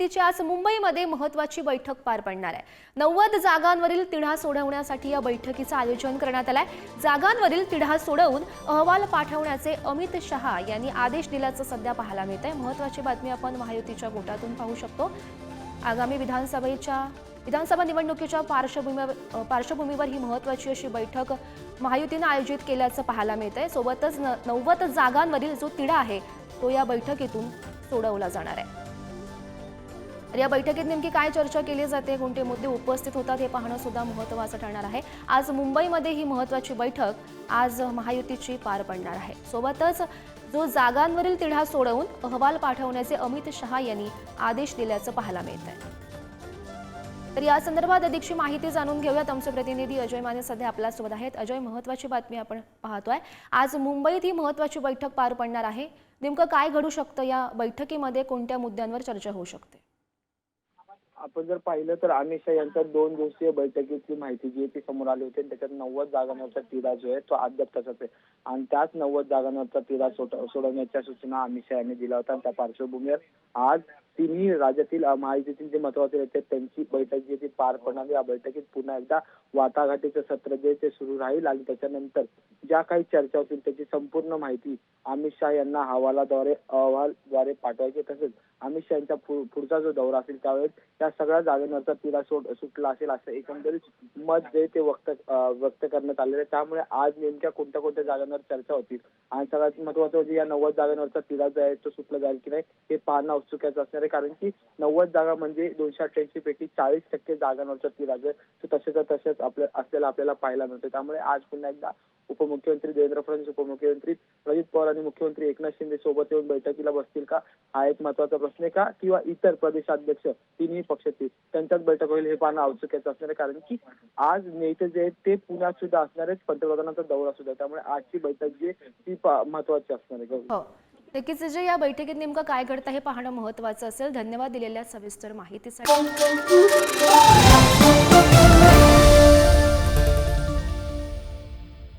समितीची आज मुंबईमध्ये महत्वाची बैठक पार पडणार आहे. नव्वद जागांवरील तिढा सोडवण्यासाठी या बैठकीचं आयोजन करण्यात आलंय. जागांवरील तिढा सोडवून अहवाल पाठवण्याचे अमित शहा यांनी आदेश दिल्याचं सध्या पाहायला मिळत आहे महत्वाची बातमी आपण महायुतीच्या गोटातून पाहू शकतो. आगामी विधानसभेच्या विधानसभा निवडणुकीच्या पार्श्वभूमीवर पार्श्वभूमीवर ही महत्वाची अशी बैठक महायुतीनं आयोजित केल्याचं पाहायला मिळत आहे सोबतच न नव्वद जागांवरील जो तिढा आहे तो या बैठकीतून सोडवला जाणार आहे. तर या बैठकीत नेमकी काय चर्चा केली जाते कोणते मुद्दे उपस्थित होतात हे पाहणं सुद्धा महत्त्वाचं ठरणार आहे. आज मुंबईमध्ये ही महत्त्वाची बैठक आज महायुतीची पार पडणार आहे. सोबतच जो जागांवरील तिढा सोडवून अहवाल पाठवण्याचे अमित शहा यांनी आदेश दिल्याचं पाहायला मिळत आहे तर या संदर्भात अधिकची माहिती जाणून घेऊयात. आमचे प्रतिनिधी अजय माने सध्या आपल्यासोबत आहेत. अजय महत्वाची बातमी आपण पाहतोय. आज मुंबईत ही महत्वाची बैठक पार पडणार आहे. नेमकं काय घडू शकतं या बैठकीमध्ये? कोणत्या मुद्द्यांवर चर्चा होऊ शकते? आपण जर पाहिलं तर अमित शहा यांच्या दोन दिवसीय बैठकीतली माहिती जी आहे ती समोर आली होती त्याच्यात नव्वद जागांवरचा तिढा जो आहे तो अद्याप तसाच आहे. आणि त्याच नव्वद जागांवरचा तिढा सोडवण्याच्या सूचना अमित शहा यांनी दिल्या होत्या. त्या पार्श्वभूमीवर आज तिन्ही राज्यातील महायुतीतील जे महत्त्वाचे नेते त्यांची बैठक जी ती पार पडणार. या बैठकीत पुन्हा एकदा वाटाघाटीचं सत्र जे ते सुरू राहील. आणि त्याच्यानंतर ज्या काही चर्चा होतील त्याची संपूर्ण माहिती अमित शहा यांना हवालाद्वारे अहवालद्वारे पाठवायची तसेच अमित शहा यांचा पुढचा जो दौरा असेल त्यावेळेस त्या सगळ्या जागेवरचा तिला सोड सुटला असेल असं एकंदरीत मत जे ते व्यक्त व्यक्त करण्यात आलेलं आहे. त्यामुळे आज नेमक्या कोणत्या कोणत्या जागांवर चर्चा होती आणि सगळ्यात महत्वाचं म्हणजे या नव्वद जागांवरचा तिढा जो आहे तो सुटला जाईल की नाही हे पाहणं औत्सुक्याचं असणार आहे. कारण की नव्वद जागा म्हणजे दोनशे अठ्ठ्याऐंशी पैकी चाळीस टक्के जागांवरचा तिढा जो आहे तो तसेच तसेच आपल्या असलेला आपल्याला पाहायला मिळतो. त्यामुळे आज पुन्हा एकदा उपमुख्यमंत्री देवेंद्र फडणवीस उपमुख्यमंत्री अजित पवार आणि मुख्यमंत्री एकनाथ शिंदे सोबत येऊन बैठकीला बसतील का? हा एक महत्त्वाचा प्रश्न आहे का? किंवा इतर प्रदेशाध्यक्ष तिन्ही पक्षातील त्यांच्यात बैठक होईल हे पाहणं औत्सुक्याचं असणार आहे. कारण की आज नेते जे आहेत ते पुण्यात सुद्धा असणार आहेत पंतप्रधानांचा दौरा सुद्धा त्यामुळे आजची बैठक जी आहे ती महत्वाची असणार आहे. नक्कीच हो. जे या बैठकीत नेमकं काय घडतं हे पाहणं महत्त्वाचं असेल. धन्यवाद दिलेल्या सविस्तर माहितीसाठी.